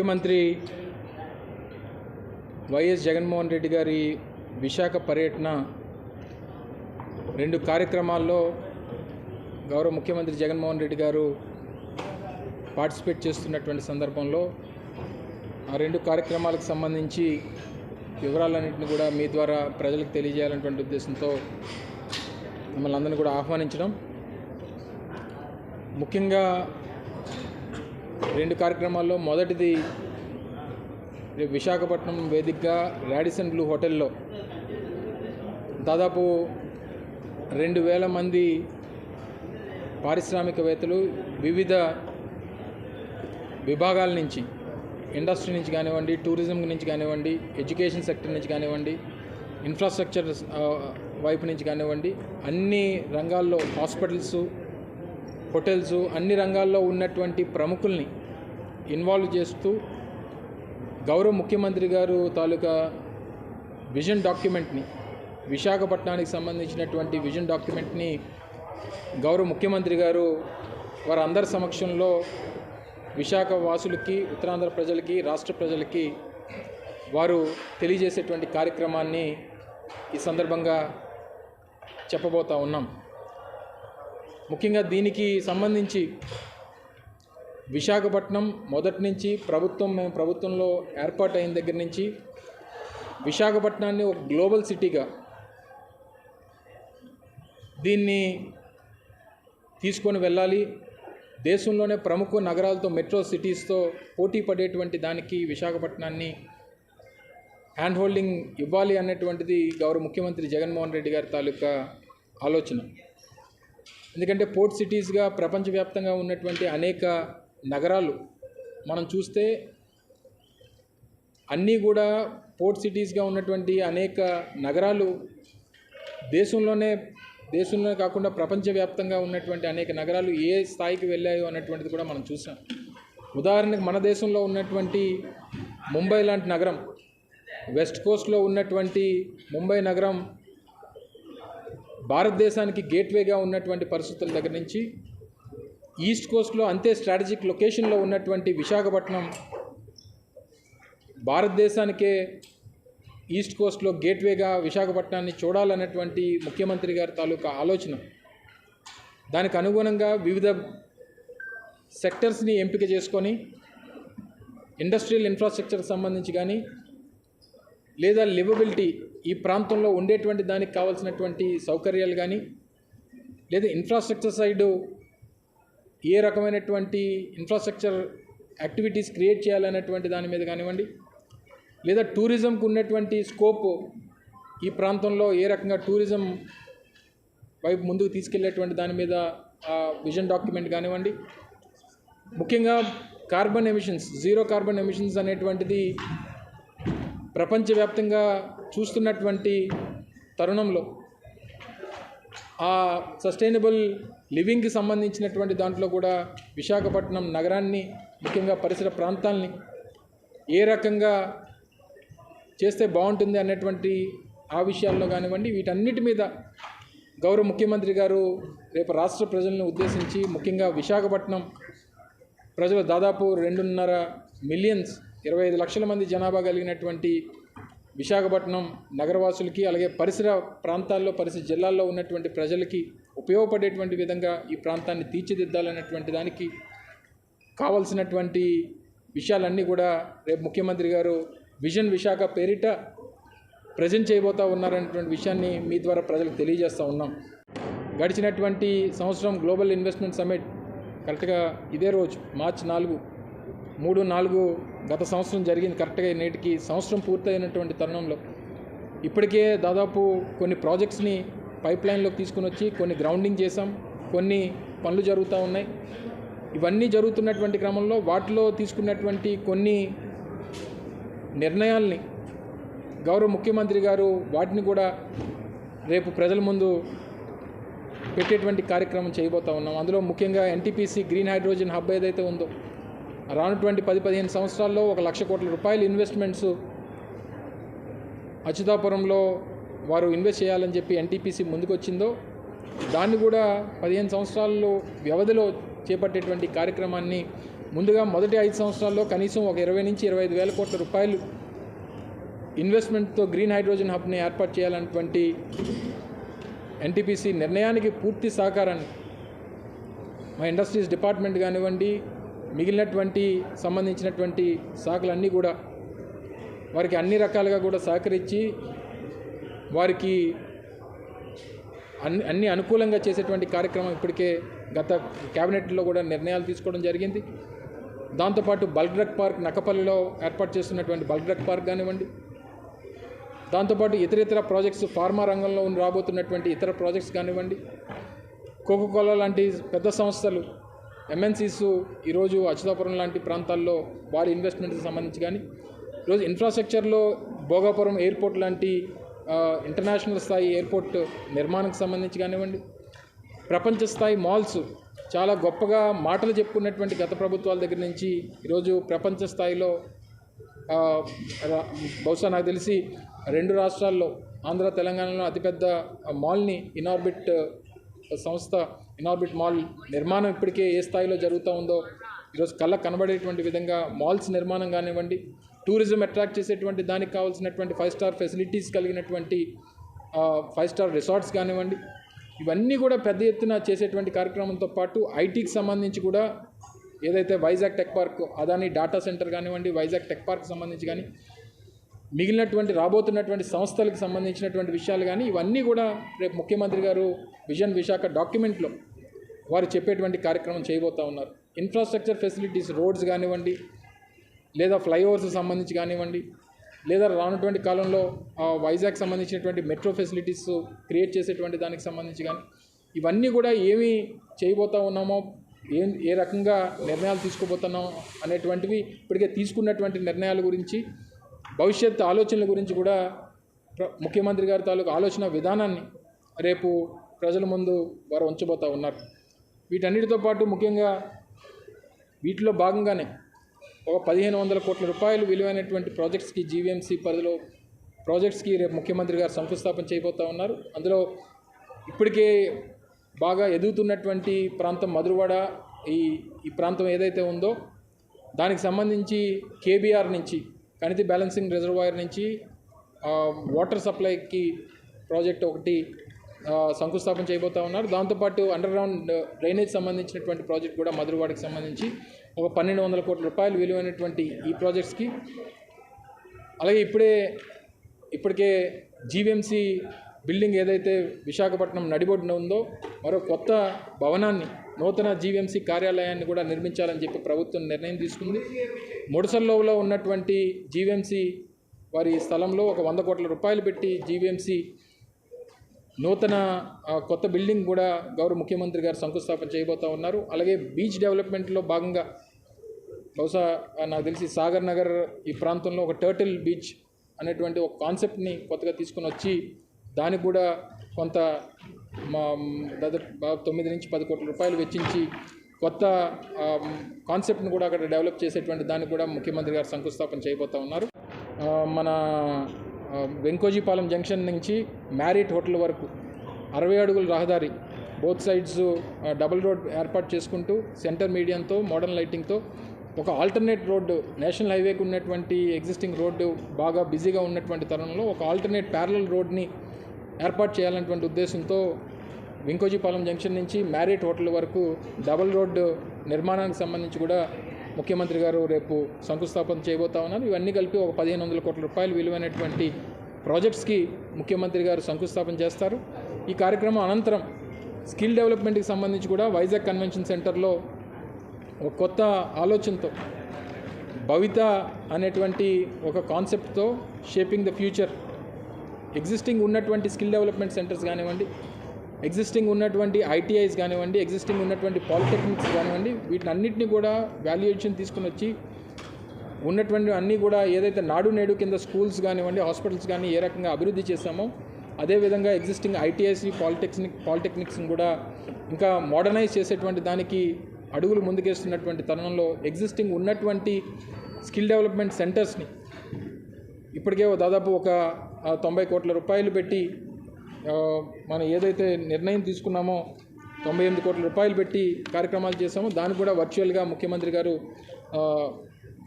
ముఖ్యమంత్రి వైఎస్ జగన్మోహన్ రెడ్డి గారి విశాఖ పర్యటన రెండు కార్యక్రమాల్లో గౌరవ ముఖ్యమంత్రి జగన్మోహన్ రెడ్డి గారు పార్టిసిపేట్ చేస్తున్నటువంటి సందర్భంలో ఆ రెండు కార్యక్రమాలకు సంబంధించి వివరాలన్నింటిని కూడా మీ ద్వారా ప్రజలకు తెలియజేయాలనేటువంటి ఉద్దేశంతో మిమ్మల్ని అందరినీ కూడా ఆహ్వానించడం. ముఖ్యంగా రెండు కార్యక్రమాల్లో మొదటిది విశాఖపట్నం వేదికగా రాడిసన్ బ్లూ హోటల్లో దాదాపు రెండు వేల మంది పారిశ్రామికవేత్తలు వివిధ విభాగాల నుంచి ఇండస్ట్రీ నుంచి కానివ్వండి టూరిజం నుంచి కానివ్వండి ఎడ్యుకేషన్ సెక్టర్ నుంచి కానివ్వండి ఇన్ఫ్రాస్ట్రక్చర్ వైపు నుంచి కానివ్వండి అన్ని రంగాల్లో హాస్పిటల్స్ హోటల్స్ అన్ని రంగాల్లో ఉన్నటువంటి ప్రముఖుల్ని ఇన్వాల్వ్ చేస్తూ గౌరవ ముఖ్యమంత్రి గారు తాలూకా విజన్ డాక్యుమెంట్ని విశాఖపట్నానికి సంబంధించినటువంటి విజన్ డాక్యుమెంట్ని గౌరవ ముఖ్యమంత్రి గారు వారందరి సమక్షంలో విశాఖ వాసులకి ఉత్తరాంధ్ర ప్రజలకి రాష్ట్ర ప్రజలకి వారు తెలియజేసేటువంటి కార్యక్రమాన్ని ఈ సందర్భంగా చెప్పబోతా ఉన్నాం. ముఖ్యంగా దీనికి సంబంధించి విశాఖపట్నం మొదటి నుంచి ప్రభుత్వం మేము ప్రభుత్వంలో ఏర్పాటు అయిన దగ్గర నుంచి విశాఖపట్నాన్ని ఒక గ్లోబల్ సిటీగా దీన్ని తీసుకొని వెళ్ళాలి. దేశంలోనే ప్రముఖ నగరాలతో మెట్రో సిటీస్తో పోటీ పడేటువంటి దానికి విశాఖపట్నాన్ని హ్యాండ్ హోల్డింగ్ ఇవ్వాలి అన్నటువంటిది గౌరవ ముఖ్యమంత్రి జగన్మోహన్ రెడ్డి గారి తాలూకా ఆలోచన. ఎందుకంటే పోర్ట్ సిటీస్గా ప్రపంచవ్యాప్తంగా ఉన్నటువంటి అనేక నగరాలు. మనం చూస్తే అన్నీ కూడా పోర్ట్ సిటీస్గా ఉన్నటువంటి అనేక నగరాలు దేశంలోనే దేశంలోనే కాకుండా ప్రపంచవ్యాప్తంగా ఉన్నటువంటి అనేక నగరాలు ఏ స్థాయికి వెళ్ళాయో అన్నటువంటిది కూడా మనం చూసాం ఉదాహరణకు మన దేశంలో ఉన్నటువంటి ముంబై లాంటి నగరం వెస్ట్ కోస్ట్లో ఉన్నటువంటి ముంబై నగరం భారతదేశానికి గేట్వేగా ఉన్నటువంటి పరిస్థితుల దగ్గర నుంచి ఈస్ట్ కోస్ట్లో అంతే స్ట్రాటజిక్ లొకేషన్లో ఉన్నటువంటి విశాఖపట్నం భారతదేశానికే ఈస్ట్ కోస్ట్లో గేట్వేగా విశాఖపట్నాన్ని చూడాలన్నటువంటి ముఖ్యమంత్రి గారి తాలూకా ఆలోచన. దానికి అనుగుణంగా వివిధ సెక్టర్స్ని ఎంపిక చేసుకొని ఇండస్ట్రియల్ ఇన్ఫ్రాస్ట్రక్చర్ సంబంధించి కానీ లేదా లివబిలిటీ ఈ ప్రాంతంలో ఉండేటువంటి దానికి కావాల్సినటువంటి సౌకర్యాలు కానీ లేదా ఇన్ఫ్రాస్ట్రక్చర్ సైడు ఏ రకమైనటువంటి ఇన్ఫ్రాస్ట్రక్చర్ యాక్టివిటీస్ క్రియేట్ చేయాలనేటువంటి దాని మీద కానివ్వండి లేదా టూరిజంకు ఉన్నటువంటి స్కోప్ ఈ ప్రాంతంలో ఏ రకంగా టూరిజం వైపు ముందుకు తీసుకెళ్ళేటువంటి దాని మీద ఆ విజన్ డాక్యుమెంట్ కానివ్వండి ముఖ్యంగా carbon emissions zero carbon emissions అనేటువంటిది ప్రపంచవ్యాప్తంగా చూస్తున్నటువంటి తరుణంలో ఆ సస్టైనబుల్ లివింగ్కి సంబంధించినటువంటి దాంట్లో కూడా విశాఖపట్నం నగరాన్ని ముఖ్యంగా పరిసర ప్రాంతాలని ఏ రకంగా చేస్తే బాగుంటుంది అన్నటువంటి ఆ విషయాల్లో కానివ్వండి వీటన్నిటి మీద గౌరవ ముఖ్యమంత్రి గారు రేపు రాష్ట్ర ప్రజలను ఉద్దేశించి ముఖ్యంగా విశాఖపట్నం ప్రజలు దాదాపు రెండున్నర మిలియన్స్ ఇరవై ఐదు లక్షల మంది జనాభా కలిగినటువంటి విశాఖపట్నం నగరవాసులకి అలాగే పరిసర ప్రాంతాల్లో పరిసర జిల్లాల్లో ఉన్నటువంటి ప్రజలకి ఉపయోగపడేటువంటి విధంగా ఈ ప్రాంతాన్ని తీర్చిదిద్దాలన్నటువంటి దానికి కావలసినటువంటి విషయాలన్నీ కూడా రేపు ముఖ్యమంత్రి గారు విజన్ విశాఖ పేరిట ప్రజెంట్ చేయబోతా ఉన్నారనేటువంటి విషయాన్ని మీ ద్వారా ప్రజలకు తెలియజేస్తూ ఉన్నాం. గడిచినటువంటి సంవత్సరం గ్లోబల్ ఇన్వెస్ట్మెంట్ సమ్మిట్ కరెక్ట్గా ఇదే రోజు మార్చి నాలుగు మూడు నాలుగు గత సంవత్సరం జరిగింది కరెక్ట్గా నేటికి సంవత్సరం పూర్తయినటువంటి తరుణంలో. ఇప్పటికే దాదాపు కొన్ని ప్రాజెక్ట్స్ని పైప్ లైన్లోకి తీసుకుని వచ్చి కొన్ని గ్రౌండింగ్ చేసాం కొన్ని పనులు జరుగుతూ ఉన్నాయి. ఇవన్నీ జరుగుతున్నటువంటి క్రమంలో వాటిలో తీసుకున్నటువంటి కొన్ని నిర్ణయాల్ని గౌరవ ముఖ్యమంత్రి గారు వాటిని కూడా రేపు ప్రజల ముందు పెట్టేటువంటి కార్యక్రమం చేయబోతా ఉన్నాం. అందులో ముఖ్యంగా ఎన్టీపీసీ గ్రీన్ హైడ్రోజన్ హబ్ ఏదైతే ఉందో రానటువంటి పది పదిహేను సంవత్సరాల్లో ఒక లక్ష కోట్ల రూపాయల ఇన్వెస్ట్మెంట్స్ అచ్యుతాపురంలో వారు ఇన్వెస్ట్ చేయాలని చెప్పి ఎన్టీపీసీ ముందుకొచ్చిందో దాన్ని కూడా పదిహేను సంవత్సరాల్లో వ్యవధిలో చేపట్టేటువంటి కార్యక్రమాన్ని ముందుగా మొదటి ఐదు సంవత్సరాల్లో కనీసం ఒక ఇరవై నుంచి ఇరవై ఐదు వేల కోట్ల రూపాయలు ఇన్వెస్ట్మెంట్తో గ్రీన్ హైడ్రోజన్ హబ్ని ఏర్పాటు చేయాలన్నటువంటి ఎన్టీపీసీ నిర్ణయానికి పూర్తి సహకారాన్ని మా ఇండస్ట్రీస్ డిపార్ట్మెంట్ కానివ్వండి మిగిలినటువంటి సంబంధించినటువంటి శాఖలన్నీ కూడా వారికి అన్ని రకాలుగా కూడా సహకరించి వారికి అన్ని అన్ని అనుకూలంగా చేసేటువంటి కార్యక్రమం ఇప్పటికే గత క్యాబినెట్లో కూడా నిర్ణయాలు తీసుకోవడం జరిగింది. దాంతోపాటు బల్క్ పార్క్ నక్కపల్లిలో ఏర్పాటు చేస్తున్నటువంటి బల్క్ పార్క్ కానివ్వండి. దాంతోపాటు ఇతర ఇతర ప్రాజెక్ట్స్ ఫార్మా రంగంలో ఉన్న రాబోతున్నటువంటి ఇతర ప్రాజెక్ట్స్ కానివ్వండి. కోకోకోలా లాంటి పెద్ద సంస్థలు ఎంఎన్సీస్ ఈరోజు అచ్యుతాపురం లాంటి ప్రాంతాల్లో వారి ఇన్వెస్ట్మెంట్కి సంబంధించి కానీ ఈరోజు ఇన్ఫ్రాస్ట్రక్చర్లో భోగాపురం ఎయిర్పోర్ట్ లాంటి ఇంటర్నేషనల్ స్థాయి ఎయిర్పోర్ట్ నిర్మాణానికి సంబంధించి కానివ్వండి ప్రపంచ స్థాయి మాల్స్ చాలా గొప్పగా మాటలు చెప్పుకున్నటువంటి గత ప్రభుత్వాల దగ్గర నుంచి ఈరోజు ప్రపంచ స్థాయిలో రా- బహుశా నాకు తెలిసి రెండు రాష్ట్రాల్లో ఆంధ్ర తెలంగాణలో అతిపెద్ద మాల్ని ఇనార్బిట్ సంస్థ ఇనార్బిట్ మాల్ నిర్మాణం ఇప్పటికే ఏ స్థాయిలో జరుగుతూ ఉందో ఈరోజు కళ్ళ కనబడేటువంటి విధంగా మాల్స్ నిర్మాణం కానివ్వండి టూరిజం అట్రాక్ట్ చేసేటువంటి దానికి కావాల్సినటువంటి ఫైవ్ స్టార్ ఫెసిలిటీస్ కలిగినటువంటి ఫైవ్ స్టార్ రిసార్ట్స్ కానివ్వండి ఇవన్నీ కూడా పెద్ద ఎత్తున చేసేటువంటి కార్యక్రమంతో పాటు ఐటీకి సంబంధించి కూడా ఏదైతే Vizag tech park Adani data centre కానివ్వండి వైజాగ్ టెక్ పార్క్ సంబంధించి కానీ మిగిలినటువంటి రాబోతున్నటువంటి సంస్థలకు సంబంధించినటువంటి విషయాలు కానీ ఇవన్నీ కూడా రేపు ముఖ్యమంత్రి గారు విజన్ విశాఖ డాక్యుమెంట్లో వారు చెప్పేటువంటి కార్యక్రమం చేయబోతూ ఉన్నారు. ఇన్ఫ్రాస్ట్రక్చర్ ఫెసిలిటీస్ రోడ్స్ కానివ్వండి లేదా ఫ్లైఓవర్స్ సంబంధించి కానివ్వండి లేదా రానటువంటి కాలంలో వైజాగ్ సంబంధించినటువంటి మెట్రో ఫెసిలిటీస్ క్రియేట్ చేసేటువంటి దానికి సంబంధించి కానీ ఇవన్నీ కూడా ఏమి చేయబోతా ఉన్నామో ఏం ఏ రకంగా నిర్ణయాలు తీసుకోబోతున్నాం అనేటువంటివి ఇప్పటికే తీసుకున్నటువంటి నిర్ణయాల గురించి భవిష్యత్ ఆలోచనల గురించి కూడా ప్ర- ముఖ్యమంత్రి గారి తాలూకు ఆలోచన విధానాన్ని రేపు ప్రజల ముందు వారు ఉంచబోతా ఉన్నారు. వీటన్నిటితో పాటు ముఖ్యంగా వీటిలో భాగంగానే ఒక పదిహేను వందల కోట్ల రూపాయలు విలువైనటువంటి ప్రాజెక్ట్స్కి జీవీఎంసీ పరిధిలో ప్రాజెక్ట్స్కి రేపు ముఖ్యమంత్రి గారు శంకుస్థాపన చేయబోతా ఉన్నారు. అందులో ఇప్పటికే బాగా ఎదుగుతున్నటువంటి ప్రాంతం మధురవాడ. ఈ ఈ ప్రాంతం ఏదైతే ఉందో దానికి సంబంధించి కేబీఆర్ నుంచి కణితి బ్యాలెన్సింగ్ రిజర్వాయర్ నుంచి వాటర్ సప్లైకి ప్రాజెక్ట్ ఒకటి శంకుస్థాపన చేయబోతూ ఉన్నారు. దాంతోపాటు అండర్ గ్రౌండ్ డ్రైనేజ్ సంబంధించినటువంటి ప్రాజెక్ట్ కూడా మధురవాడకి సంబంధించి ఒక పన్నెండు వందల కోట్ల రూపాయలు విలువైనటువంటి ఈ ప్రాజెక్ట్స్కి. అలాగే ఇప్పుడే ఇప్పటికే జీవీఎంసీ బిల్డింగ్ ఏదైతే విశాఖపట్నం నడిబొడ్డున ఉందో మరో కొత్త భవనాన్ని నూతన జీవీఎంసీ కార్యాలయాన్ని కూడా నిర్మించాలని చెప్పి ప్రభుత్వం నిర్ణయం తీసుకుంది. ముడసల్లోలో ఉన్నటువంటి జీవీఎంసీ వారి స్థలంలో ఒక వంద కోట్ల రూపాయలు పెట్టి జీవీఎంసీ నూతన కొత్త బిల్డింగ్ కూడా గౌరవ ముఖ్యమంత్రి గారు శంకుస్థాపన చేయబోతా ఉన్నారు. అలాగే బీచ్ డెవలప్మెంట్లో భాగంగా బహుశా నాకు తెలిసి సాగర్ నగర్ ఈ ప్రాంతంలో ఒక టర్టిల్ బీచ్ అనేటువంటి ఒక కాన్సెప్ట్ని కొత్తగా తీసుకొని వచ్చి దానికి కూడా కొంత మా దాదాపు తొమ్మిది నుంచి పది కోట్ల రూపాయలు వెచ్చించి కొత్త కాన్సెప్ట్ని కూడా అక్కడ డెవలప్ చేసేటువంటి దానికి కూడా ముఖ్యమంత్రి గారు శంకుస్థాపన చేయబోతా ఉన్నారు. మన వెంకోజీపాలెం జంక్షన్ నుంచి మ్యారిట్ హోటల్ వరకు అరవై అడుగుల రహదారి బోత్ సైడ్స్ డబుల్ రోడ్ ఏర్పాటు చేసుకుంటూ సెంటర్ మీడియంతో మోడర్న్ లైటింగ్తో ఒక ఆల్టర్నేట్ రోడ్డు నేషనల్ హైవేకి ఉన్నటువంటి ఎగ్జిస్టింగ్ రోడ్డు బాగా బిజీగా ఉన్నటువంటి తరుణంలో ఒక ఆల్టర్నేట్ ప్యారలల్ రోడ్ని ఏర్పాటు చేయాలన్నటువంటి ఉద్దేశంతో వెంకోజీపాలెం జంక్షన్ నుంచి మ్యారిట్ హోటల్ వరకు డబుల్ రోడ్డు నిర్మాణానికి సంబంధించి కూడా ముఖ్యమంత్రి గారు రేపు శంకుస్థాపన చేయబోతా ఉన్నారు. ఇవన్నీ కలిపి ఒక పదిహేను వందల కోట్ల రూపాయలు విలువైనటువంటి ప్రాజెక్ట్స్కి ముఖ్యమంత్రి గారు శంకుస్థాపన చేస్తారు. ఈ కార్యక్రమం అనంతరం స్కిల్ డెవలప్మెంట్కి సంబంధించి కూడా వైజాగ్ కన్వెన్షన్ సెంటర్లో ఒక కొత్త ఆలోచనతో భవిత అనేటువంటి ఒక కాన్సెప్ట్తో షేపింగ్ ద ఫ్యూచర్ ఎగ్జిస్టింగ్ ఉన్నటువంటి స్కిల్ డెవలప్మెంట్ సెంటర్స్ కానివ్వండి ఎగ్జిస్టింగ్ ఉన్నటువంటి ఐటీఐస్ కానివ్వండి ఎగ్జిస్టింగ్ ఉన్నటువంటి పాలిటెక్నిక్స్ కానివ్వండి వీటిని అన్నింటినీ కూడా వాల్యుయేషన్ తీసుకుని వచ్చి ఉన్నటువంటి అన్నీ కూడా ఏదైతే నాడు నేడు కింద స్కూల్స్ కానివ్వండి హాస్పిటల్స్ కానీ ఏ రకంగా అభివృద్ధి చేశామో అదేవిధంగా ఎగ్జిస్టింగ్ ఐటీఐసి పాలిటెక్నిక్ పాలిటెక్నిక్స్ని కూడా ఇంకా మోడర్నైజ్ చేసేటువంటి దానికి అడుగులు ముందుకేస్తున్నటువంటి తరుణంలో ఎగ్జిస్టింగ్ ఉన్నటువంటి స్కిల్ డెవలప్మెంట్ సెంటర్స్ని ఇప్పటికే దాదాపు ఒక తొంభై కోట్ల రూపాయలు పెట్టి మనం ఏదైతే నిర్ణయం తీసుకున్నామో తొంభై ఎనిమిది కోట్ల రూపాయలు పెట్టి కార్యక్రమాలు చేశామో దాన్ని కూడా వర్చువల్గా ముఖ్యమంత్రి గారు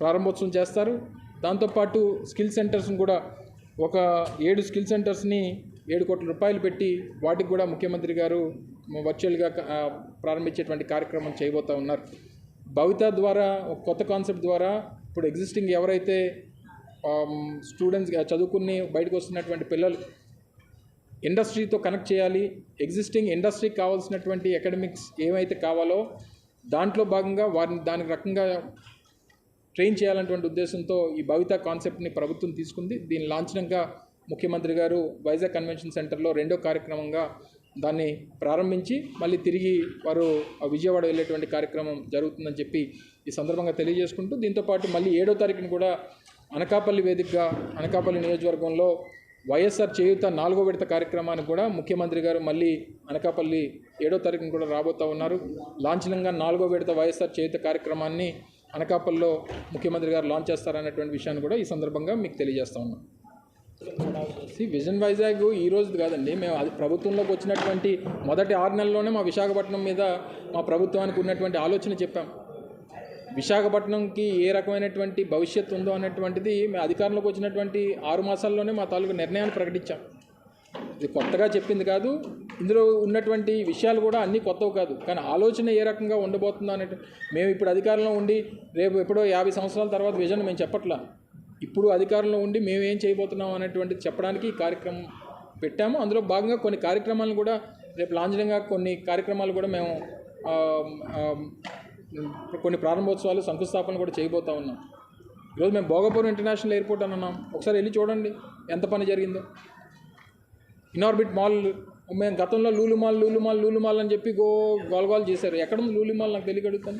ప్రారంభోత్సవం చేస్తారు. దాంతోపాటు స్కిల్ సెంటర్స్ని కూడా ఒక ఏడు స్కిల్ సెంటర్స్ని ఏడు కోట్ల రూపాయలు పెట్టి వాటికి కూడా ముఖ్యమంత్రి గారు వర్చువల్గా ప్రారంభించేటువంటి కార్యక్రమం చేయబోతా ఉన్నారు. భవిత ద్వారా ఒక కొత్త కాన్సెప్ట్ ద్వారా ఇప్పుడు ఎగ్జిస్టింగ్ ఎవరైతే స్టూడెంట్స్ చదువుకుని బయటకు వస్తున్నటువంటి పిల్లలు ఇండస్ట్రీతో కనెక్ట్ చేయాలి. ఎగ్జిస్టింగ్ ఇండస్ట్రీకి కావాల్సినటువంటి అకాడమిక్స్ ఏమైతే కావాలో దాంట్లో భాగంగా వారిని దానికి రకంగా ట్రైన్ చేయాలన్నటువంటి ఉద్దేశంతో ఈ భవిత కాన్సెప్ట్ని ప్రభుత్వం తీసుకుంది. దీని లాంఛనంగా ముఖ్యమంత్రి గారు వైజాగ్ కన్వెన్షన్ సెంటర్లో రెండో కార్యక్రమంగా దాన్ని ప్రారంభించి మళ్ళీ తిరిగి వారు ఆ విజయవాడ వెళ్ళేటువంటి కార్యక్రమం జరుగుతుందని చెప్పి ఈ సందర్భంగా తెలియజేసుకుంటూ దీంతోపాటు మళ్ళీ ఏడో తారీఖున కూడా అనకాపల్లి వేదికగా అనకాపల్లి నియోజకవర్గంలో వైఎస్ఆర్ చేయూత నాలుగో విడత కార్యక్రమానికి కూడా ముఖ్యమంత్రి గారు మళ్ళీ అనకాపల్లి ఏడో తారీఖున కూడా రాబోతూ ఉన్నారు. లాంఛనంగా నాలుగో విడత వైఎస్ఆర్ చేయుత కార్యక్రమాన్ని అనకాపల్లిలో ముఖ్యమంత్రి గారు లాంచ్ చేస్తారనేటువంటి విషయాన్ని కూడా ఈ సందర్భంగా మీకు తెలియజేస్తా ఉన్నాం. విజన్ వైజాగ్ ఈ రోజు కాదండి మేము అది ప్రభుత్వంలోకి వచ్చినటువంటి మొదటి ఆరు నెలల్లోనే మా విశాఖపట్నం మీద మా ప్రభుత్వానికి ఉన్నటువంటి ఆలోచన చెప్పాం. విశాఖపట్నంకి ఏ రకమైనటువంటి భవిష్యత్తు ఉందో అనేటువంటిది మేము అధికారంలోకి వచ్చినటువంటి ఆరు మాసాల్లోనే మా తాలూకు నిర్ణయాన్ని ప్రకటించాం. ఇది కొత్తగా చెప్పింది కాదు. ఇందులో ఉన్నటువంటి విషయాలు కూడా అన్నీ కొత్తవి కాదు. కానీ ఆలోచన ఏ రకంగా ఉండబోతుందో అనే మేము ఇప్పుడు అధికారంలో ఉండి రేపు ఎప్పుడో యాభై సంవత్సరాల తర్వాత విజన్ మేము చెప్పట్లా. ఇప్పుడు అధికారంలో ఉండి మేము ఏం చేయబోతున్నాం అనేటువంటిది చెప్పడానికి ఈ కార్యక్రమం పెట్టాము. అందులో భాగంగా కొన్ని కార్యక్రమాలను కూడా రేపు లాంఛనంగా కొన్ని కార్యక్రమాలు కూడా మేము కొన్ని ప్రారంభోత్సవాలు శంకుస్థాపన కూడా చేయబోతా ఉన్నాం. ఈరోజు మేము భోగపురం ఇంటర్నేషనల్ ఎయిర్పోర్ట్ అని అన్నాం. ఒకసారి వెళ్ళి చూడండి ఎంత పని జరిగిందో. ఇనార్బిట్ మాల్ మేము గతంలో Lulu mall Lulu mall Lulu mall అని చెప్పి గో గోల్గోల్ చేశారు. ఎక్కడ ఉంది లూలు మాల్? నాకు తెలియగలుగుతాను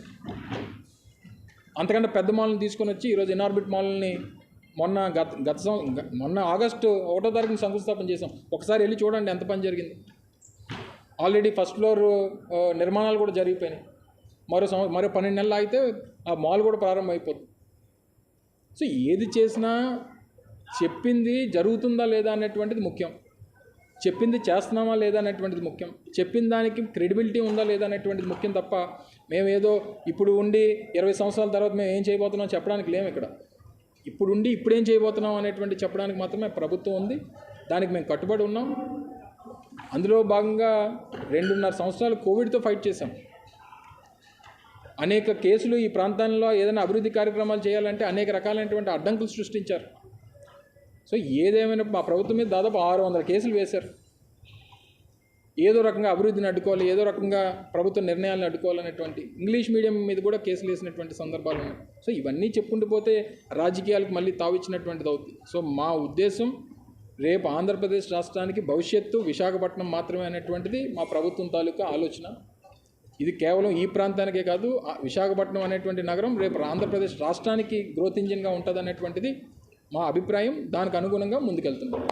అంతకంటే పెద్ద మాల్ని తీసుకొని వచ్చి ఈరోజు ఇనార్బిట్ మాల్ని మొన్న గత గత సం- మొన్న ఆగస్టు ఒకటో తారీఖున శంకుస్థాపన చేసాం ఒకసారి వెళ్ళి చూడండి ఎంత పని జరిగింది. ఆల్రెడీ ఫస్ట్ ఫ్లోర్ నిర్మాణాలు కూడా జరిగిపోయినాయి. మరో సంవత్సరం మరో పన్నెండు నెలలు ఆగితే ఆ మాల్ కూడా ప్రారంభం అయిపోతుంది సో ఏది చేసినా చెప్పింది జరుగుతుందా లేదా అనేటువంటిది ముఖ్యం. చెప్పింది చేస్తున్నామా లేదా అనేటువంటిది ముఖ్యం. చెప్పిన దానికి క్రెడిబిలిటీ ఉందా లేదా అనేటువంటిది ముఖ్యం తప్ప మేము ఏదో ఇప్పుడు ఉండి ఇరవై సంవత్సరాల తర్వాత మేము ఏం చేయబోతున్నాం చెప్పడానికి లేము ఇక్కడ. ఇప్పుడు ఉండి ఇప్పుడేం చేయబోతున్నాం అనేటువంటి చెప్పడానికి మాత్రమే ప్రభుత్వం ఉంది. దానికి మేము కట్టుబడి ఉన్నాం. అందులో భాగంగా రెండున్నర సంవత్సరాలు కోవిడ్తో ఫైట్ చేశాం. అనేక కేసులు ఈ ప్రాంతాల్లో ఏదైనా అభివృద్ధి కార్యక్రమాలు చేయాలంటే అనేక రకాలైనటువంటి అడ్డంకులు సృష్టించారు. సో ఏదేమైనా మా ప్రభుత్వం మీద దాదాపు ఆరు వందల కేసులు వేశారు. ఏదో రకంగా అభివృద్ధిని అడ్డుకోవాలి ఏదో రకంగా ప్రభుత్వ నిర్ణయాలను అడ్డుకోవాలనేటువంటి ఇంగ్లీష్ మీడియం మీద కూడా కేసులు వేసినటువంటి సందర్భాలు ఉన్నాయి. సో ఇవన్నీ చెప్పుకుంటూ పోతే రాజకీయాలకు మళ్ళీ తావిచ్చినటువంటిది అవుతుంది సో మా ఉద్దేశం రేపు ఆంధ్రప్రదేశ్ రాష్ట్రానికి భవిష్యత్తు విశాఖపట్నం మాత్రమే అనేటువంటిది మా ప్రభుత్వం తాలూకా ఆలోచన. ఇది కేవలం ఈ ప్రాంతానికే కాదు ఆ విశాఖపట్నం అనేటువంటి నగరం రేపు ఆంధ్రప్రదేశ్ రాష్ట్రానికి గ్రోత్ ఇంజిన్గా ఉంటుంది అనేటువంటిది మా అభిప్రాయం. దానికి అనుగుణంగా ముందుకెళ్తున్నాం.